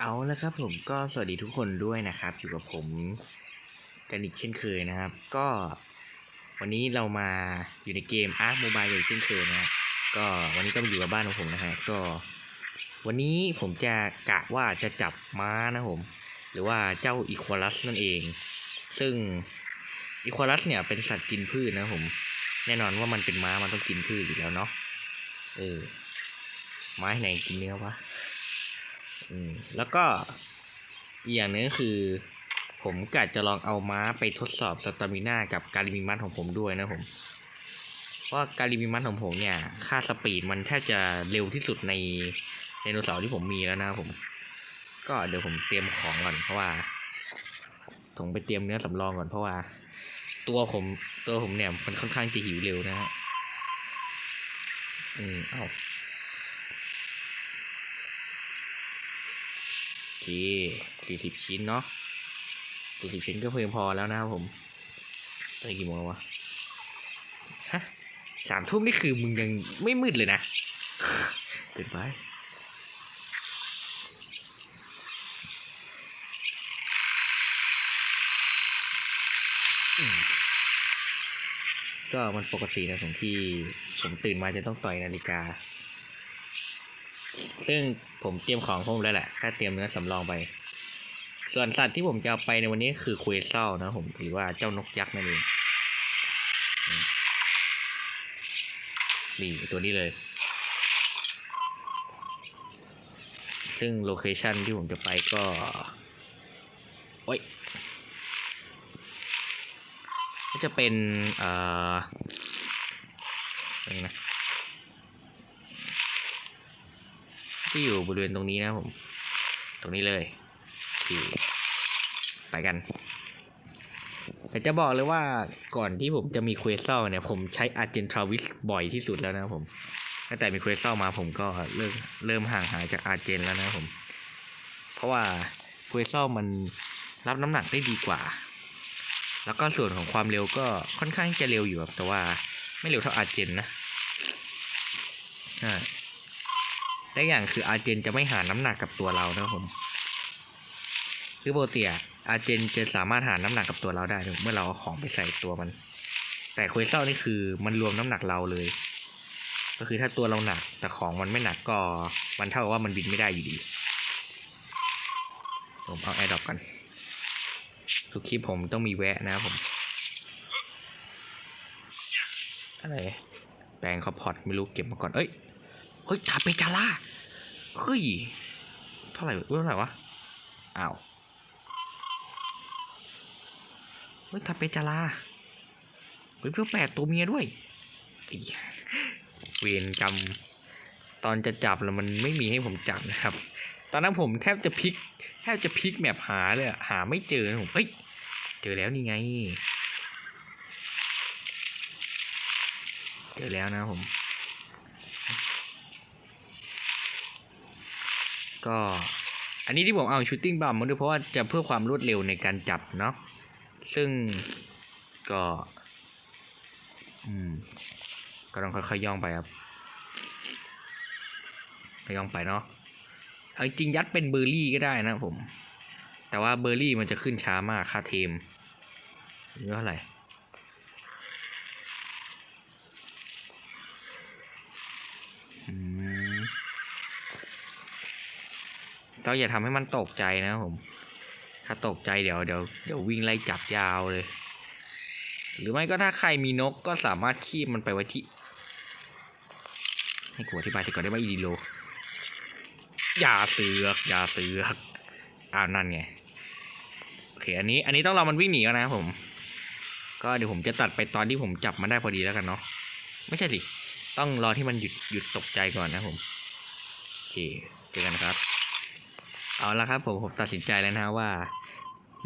เอาละครับผมก็สวัสดีทุกคนด้วยนะครับ อยู่กับผมกันอีกเช่นเคยนะครับ ก็วันนี้เรามาอยู่ในเกม Ark Mobile อย่างเช่นเคยนะก็วันนี้ก็มาอยู่กับบ้านของผมนะฮะก็ วันนี้ผมจะกะว่าจะจับม้านะผม หรือว่าเจ้าอีควอลัสนั่นเอง ซึ่งอีควอลัสเนี่ยเป็นสัตว์กินพืชนะผม แน่นอนว่ามันเป็นม้ามันต้องกินพืชอยู่แล้วเนาะเออไม้ไหนกินเนื้อวะ อืมแล้วก็อีกอย่างนึงก็คือ ผมกะจะลองเอาม้าไปทดสอบสตามิน่ากับการิมิมัสของผมด้วยนะผมเพราะว่าการิมิมัสของผมเนี่ย ค่าสปีดมันแทบจะเร็วที่สุดในไดโนเสาร์ที่ผมมีแล้วนะผม ก็เดี๋ยวผมเตรียมของก่อนเพราะว่าผมไปเตรียมเนื้อสำรองก่อนเพราะว่า ตัวผมตัวผมเนี่ยมันค่อนข้างจะหิวเร็วนะฮะอืมเอ้า เคสี่สิบชิ้นเนาะสี่สิบชิ้นก็เพียงพอแล้วนะครับผมตอนนี้กี่โมงวะฮะสามทุ่มนี่คือมึงยังไม่มืดเลยนะเกินไปก็มันปกตินะผมที่ผมตื่นมาจะต้องต่อยนาฬิกา ซึ่งผมเตรียมของผมแล้วแหละแค่เตรียมเนื้อสำรองไป ส่วนสัตว์ที่ผมจะเอาไปในวันนี้คือคุยเศร้านะผมหรือว่าเจ้านกยักษ์นั่นเองนี่ตัวนี้เลย ซึ่งโลเคชันที่ผมจะไปก็โอ้ยก็จะเป็น เอ่ออะไรนะ ที่อยู่บริเวณตรงนี้นะผม ตรงนี้เลยโอเคไปกัน แต่จะบอกเลยว่าก่อนที่ผมจะมีเควสเซลเนี่ย ผมใช้อาร์เจนทราวิสบ่อยที่สุดแล้วนะผมตั้งแต่มีเควสเซลมาผมก็เริ่มเริ่มห่างหายจากอาร์เจนแล้วนะผม เพราะว่าเควสเซลมันรับน้ำหนักได้ดีกว่า แล้วก็ส่วนของความเร็วก็ค่อนข้างจะเร็วอยู่ครับแต่ว่าไม่เร็วเท่าอาร์เจนนะอ่า และอย่างคืออาเจนจะไม่หาน้ำหนักกับตัวเรานะครับผม คือโปกติอะอาเจนจะสามารถหาน้ำหนักกับตัวเราได้เมื่อเราเอาของไปใส่ตัวมัน แต่คุยเศร้านี่คือมันรวมน้ำหนักเราเลย ก็คือถ้าตัวเราหนัก แต่ของมันไม่หนักก็มันเท่ากับว่ามันบินไม่ได้อยู่ดี ผมเอาแอร์ดรอปกันทุกคลิปผมต้องมีแวะนะครับผม อะไรแปลงคอพอดไม่รู้เก็บมาก่อน เอ้ย เฮ้ยทาเปจาร่าเฮ้ยเท่าไหร่เท่าไหร่วะอ้าวเฮ้ยทาเปจาร่าเฮ้ยเพื่อแปดตัวเมียด้วยเวรกรรมตอนจะจับแล้วมันไม่มีให้ผมจับนะครับ ตอนนั้นผมแทบจะพลิกแทบจะพลิกแมปหาเลยหาไม่เจอผมเฮ้ยเจอแล้วนี่ไง เจอแล้วนะผม ก็อันนี้ที่ผมเอาชูตติ้งบัมมาด้วยเพราะว่าจะเพื่อความรวดเร็วในการจับเนาะซึ่งก็อืมก็ต้องค่อยๆย่องไปครับยย่องไปเนาะเอาจริงยัดเป็นเบอร์รี่ก็ได้นะผม แต่ว่าเบอร์รี่มันจะขึ้นช้ามากค่าเทมนี่เท่าไหร่ ก็อย่าทำให้มันตกใจนะผม ถ้าตกใจเดี๋ยวเดี๋ยวเดี๋ยววิ่งไล่จับยาวเลย หรือไม่ก็ถ้าใครมีนกก็สามารถคีบมันไปไว้ที่ ให้กูอธิบายสิก่อนได้ไหมอีดีโลอย่าเสือกอย่าเสือกอ้าวนั่นไงโอเคอันนี้อันนี้ต้องรอมันวิ่งหนีก่อนนะครับผม ก็เดี๋ยวผมจะตัดไปตอนที่ผมจับมันได้พอดีแล้วกันเนาะไม่ใช่สิต้องรอที่มันหยุดหยุดตกใจก่อนนะผมโอเคเจอกันนะครับ เอาละครับผมผมตัดสินใจแล้วนะว่า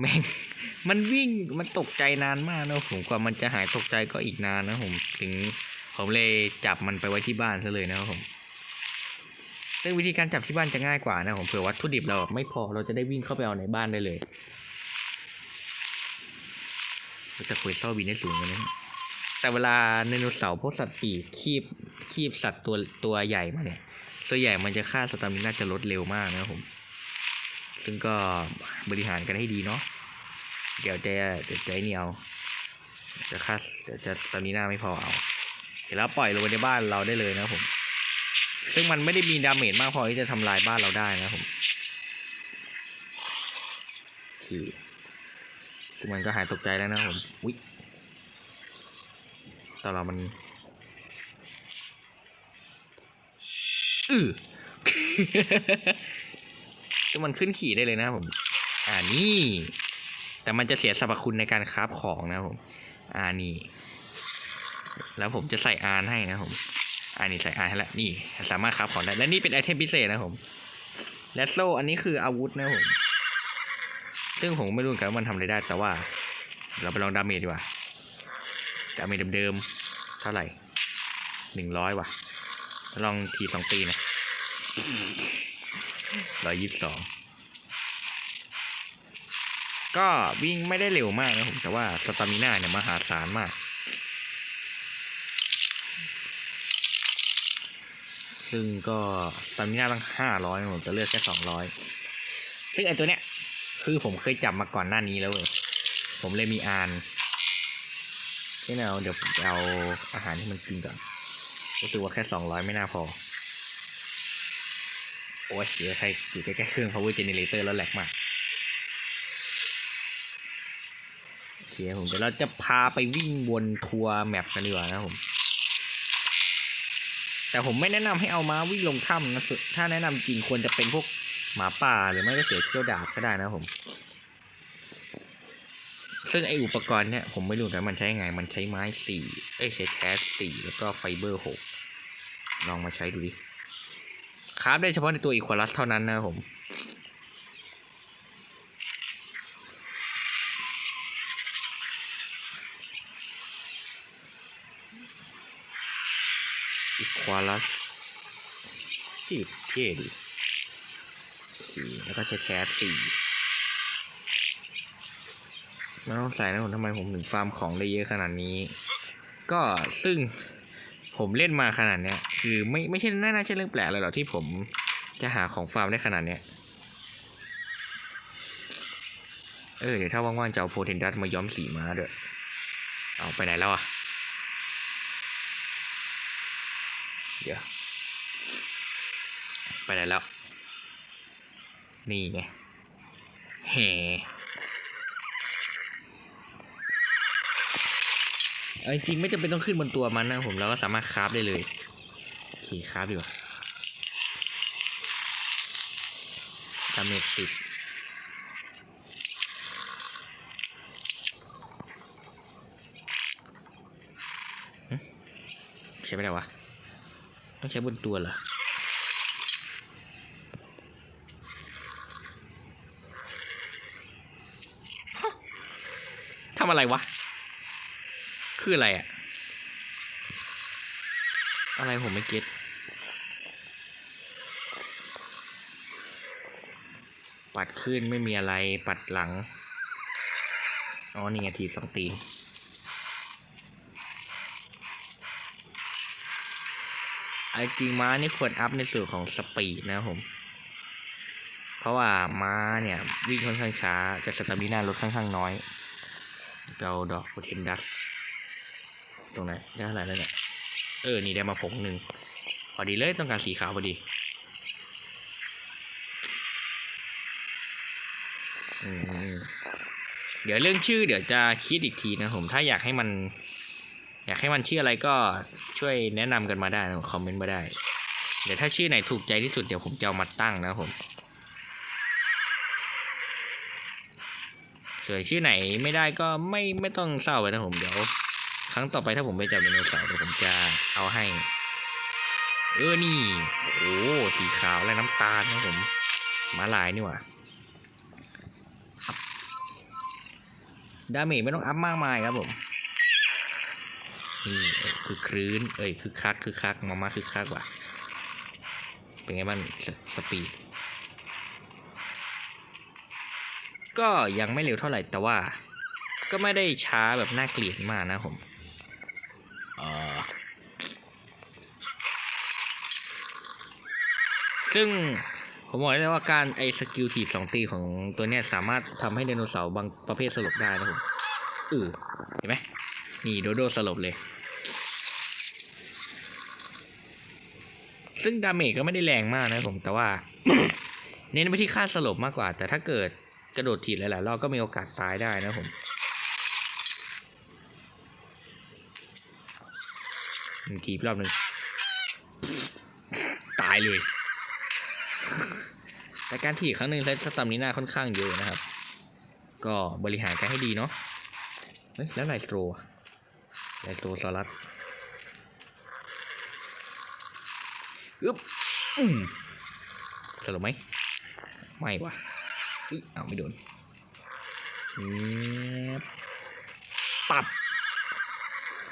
แม่งมันวิ่งมันตกใจนานมากนะผมกว่ามันจะหายตกใจก็อีกนานนะผมถึงผมเลยจับมันไปไว้ที่บ้านซะเลยนะครับผมซึ่งวิธีการจับที่บ้านจะง่ายกว่านะผมเผื่อวัตถุดิบเราไม่พอเราจะได้วิ่งเข้าไปเอาในบ้านได้เลยแต่คุยเศร้าบินได้สูงกันนะแต่เวลาไดโนเสาร์พวกสัตว์ปีกคีบคีบสัตว์ตัวตัวใหญ่มาเนี่ยส่วนใหญ่มันจะค่าสตามิน่าจะลดเร็วมากนะครับผม ซึ่งก็บริหารกันให้ดีเนาะเดี๋ยวจะเดี๋ยวจะไอ้นี่เอาจะค่าเดี๋ยวจะตอนนี้หน้าไม่พอเอาเสร็จแล้วปล่อยลงไปในบ้านเราได้เลยนะผม ซึ่งมันไม่ได้มีดาเมจมากพอที่จะทำลายบ้านเราได้นะผมโอเคซึ่งมันก็หายตกใจแล้วนะผมวิตอนเรามันอือ ซึ่งมันขึ้นขี่ได้เลยนะผม อ่านี่ แต่มันจะเสียสรรพคุณในการคราฟของนะผม อ่านี่ แล้วผมจะใส่อานให้นะผมอ่านี่ใส่อานให้แล้วนี่ สามารถคราฟของได้ และนี่เป็นไอเทมพิเศษนะผม และโซ่อันนี้คืออาวุธนะผม ซึ่งผมไม่รู้เหมือนกันว่ามันทำอะไรได้ แต่ว่า เราไปลองดาเมจดีกว่า ดาเมจเดิมๆ เท่าไหร่หนึ่งร้อยว่ะ ลองทีสองตีนะ ร้อยยี่สิบสองก็วิ่งไม่ได้เร็วมากนะผม แต่ว่าสตามิน่าเนี่ยมหาศาลมาก ซึ่งก็สตามิน่าตั้งห้าร้อยผมจะเลือกแค่สองร้อยซึ่งไอตัวเนี้ย คือผมเคยจับมาก่อนหน้านี้แล้วเว้ยผมเลยมีอานที่เอาเดี๋ยวเอาอาหารที่มันกินก่อนรู้สึกว่าแค่สองร้อยไม่น่าพอ โอ้ยเดี๋ยวใครอยู่ใกล้ๆเครื่อง power generator แล้วแหลกมากโอเคผมเดี๋ยวเราจะพาไปวิ่งวนทัวร์แมปกันดีกว่านะผม แต่ผมไม่แนะนำให้เอาม้าวิ่งลงถ้ำนะสุดถ้าแนะนำจริงควรจะเป็นพวกหมาป่าหรือไม่ก็เสือเขี้ยวดาบก็ได้นะผม ซึ่งไออุปกรณ์เนี่ยผมไม่รู้กันมันใช้ยังไง มันใช้ไม้สี่เอ้ยใช้แคสสี่แล้วก็ไฟเบอร์หกลองมาใช้ดูดิ คราฟได้เฉพาะในตัวอีควอลัสเท่านั้นนะครับผมอีควอลัสชื่อเท่ดีโอเคแล้วก็ใช้แคสสี่ไม่ต้องใส่นะผมทำไมผมถึงฟาร์มของได้เยอะขนาดนี้ ก็ซึ่งผมเล่นมาขนาดเนี้ย คือไม่ไม่ใช่น่าใช่เรื่องแปลกเลยหรอกที่ผมจะหาของฟาร์มได้ขนาดเนี้ยเออเดี๋ยวถ้าว่างๆจะเอาโพเทนดัสมาย้อมสีมาด้วยเอาไปไหนแล้วอะ เดี๋ยว ไปไหนแล้ว นี่ไงแห่เอาจริงไม่จำเป็นต้องขึ้นบนตัวมันนะผมเราก็สามารถคราฟได้เลย คราฟดีกว่าดาเมจสิบใช้ไม่ได้วะ ต้องใช้บนตัวเหรอทำอะไรวะ คืออะไรอะอะไรผมไม่เก็ต ปัดขึ้นไม่มีอะไรปัดหลัง อ๋อ นี่ไงทีสองตีนไอจริงม้านี่ควรอัพในส่วนของสปีดนะผม เพราะว่าม้าเนี่ย วิ่งค่อนข้างช้า จะสตามิน่าลดค่อนข้างน้อยเกาดอกโพเทนดัสตรงไหนได้เท่าไรแล้วเนี่ย เออ นี่ได้มาผงหนึ่งพอดีเลยต้องการสีขาวพอดี อืม เดี๋ยวเรื่องชื่อเดี๋ยวจะคิดอีกทีนะผมถ้าอยากให้มัน อยากให้มันชื่ออะไรก็ช่วยแนะนำกันมาได้นะคอมเมนต์มาได้ เดี๋ยวถ้าชื่อไหนถูกใจที่สุดเดี๋ยวผมจะเอามาตั้งนะผมส่วนชื่อไหนไม่ได้ก็ไม่ไม่ต้องเศร้าไปนะผมเดี๋ยว ครั้งต่อไปถ้าผมไปจับไดโนเสาร์เดี๋ยวผมจะเอาให้ เออนี่ โอ้สีขาวและน้ำตาลนะผมมาลายนี่หว่าอัพ ดาเมจไม่ต้องอัพมากมายครับผมนี่เออคือคลื้น เอ้ยคือคักคือคักมามาคือคักว่ะ เป็นไงบ้างสสปีดก็ยังไม่เร็วเท่าไหร่แต่ว่า ก็ไม่ได้ช้าแบบน่าเกลียดมากนะผมเออซึ่ง ผมบอกได้เลยว่าการไอสกิลถีบสองตีของตัวเนี้ยสามารถทำให้ไดโนเสาร์บางประเภทสลบได้นะผมเออเห็นไหมนี่โดโดสลบเลย ซึ่งดาเมจก็ไม่ได้แรงมากนะผมแต่ว่า เน้นไปที่ค่าสลบมากกว่า แต่ถ้าเกิดกระโดดถีบหลายๆรอบก็มีโอกาสตายได้นะผมหนึ่งทีบรอบหนึ่งตายเลย แต่การถีบครั้งหนึ่งใช้สตัมนี้หน้าค่อนข้างเยอะนะครับ ก็บริหารกันให้ดีเนาะเฮ้ยแล้วไลสโตรไลสโตรซอรัสอึ๊บอืมสรุปไหมไม่ว่ะอุ๊ยเอาไม่โดนเนี้ยปับ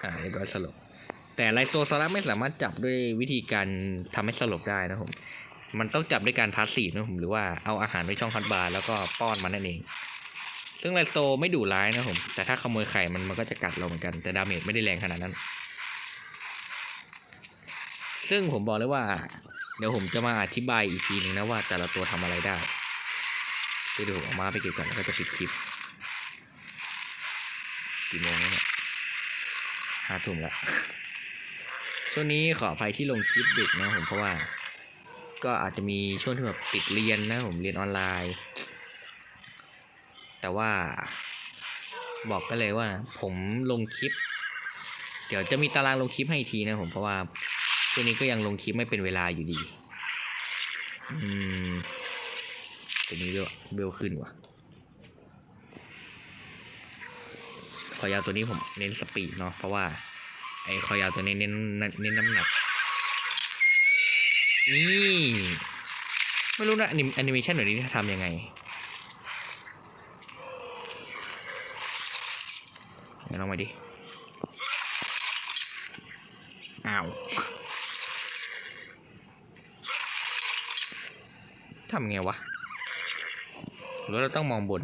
อ่าเรียบร้อยสลบแต่ไลโซซอรัสไม่สามารถจับด้วยวิธีการทำให้สลบได้นะผม มันต้องจับด้วยการพาสซีฟนะผมหรือว่าเอาอาหารไว้ช่องคัดบาร์แล้วก็ป้อนมันนั่นเอง ซึ่งไลโซไม่ดุร้ายนะผมแต่ถ้าขโมยไข่มันมันก็จะกัดเราเหมือนกันแต่ดาเมจไม่ได้แรงขนาดนั้น ซึ่งผมบอกเลยว่า เดี๋ยวผมจะมาอธิบายอีกทีนึงนะว่าแต่ละตัวทำอะไรได้เดี๋ยวผมเอามาไปเก็บก่อนแล้วก็จะปิดคลิปกี่โมงแล้วเนี่ยห้าทุ่มแล้วช่วงนี้ขออภัยที่ลงคลิปดึกนะผมเพราะว่า ก็อาจจะมีช่วงที่แบบติดเรียนนะผมเรียนออนไลน์ แต่ว่าบอกไปเลยว่า ผมลงคลิป เดี๋ยวจะมีตารางลงคลิปให้ทีนะผมเพราะว่าช่วงนี้ก็ยังลงคลิปไม่เป็นเวลาอยู่ดี อืมตัวนี้เบลเบลขึ้นว่ะ คอยาวตัวนี้ผมเน้นสปีดเนาะเพราะว่าไอ้คอยาวตัวนี้เน้นเน้นน้ำหนัก นี่ไม่รู้นะแอนิเมชันแบบนี้ทำยังไงลองมาดิ อ้าว ทำไงวะหรือว่าเราต้องมองบน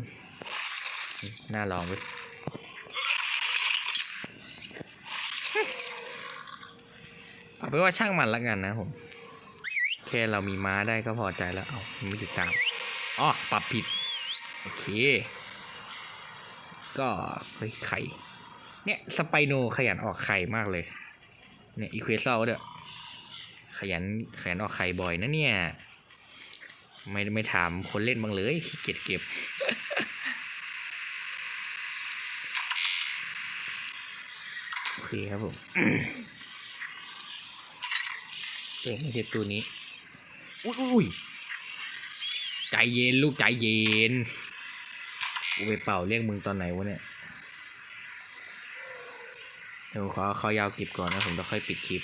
น่าลองเว้ยเอาเป็นว่าช่างมันละกันนะผม ค่เรามีม้าได้ก็พอใจแล้วเอาไม่ติดตามอ๋อปรับผิด โอเค ก็เฮ้ยไข่ เนี่ย สไปโนขยันออกไข่มากเลย เนี่ยอีเควสเซลเด้อขยันขยันออกไข่บ่อยนะเนี่ย ไม่ไม่ถามคนเล่นบ้างเลยขี้เกียจเก็บโอเคครับผมเสียงไม่ใช่ตัวนี้ อุ้ยอุ้ยใจเย็นลูกใจเย็นกูไปเป่าเรียกมึงตอนไหนวะเนี่ยเดี๋ยวขอเขายาวเก็บก่อนนะผมจะค่อยปิดคลิป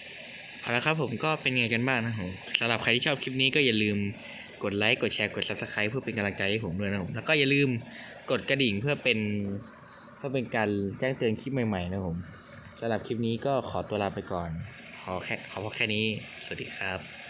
เอาละครับผมก็เป็นไงกันบ้างนะผมสำหรับใครที่ชอบคลิปนี้ก็อย่าลืมกดไลค์กดแชร์กด subscribe เพื่อเป็นกำลังใจให้ผมด้วยนะผมแล้วก็อย่าลืมกดกระดิ่งเพื่อเป็นเพื่อเป็นการแจ้งเตือนคลิปใหม่ๆนะผมสำหรับคลิปนี้ก็ขอตัวลาไปก่อน ขอแค่ขอแค่นี้ สวัสดีครับ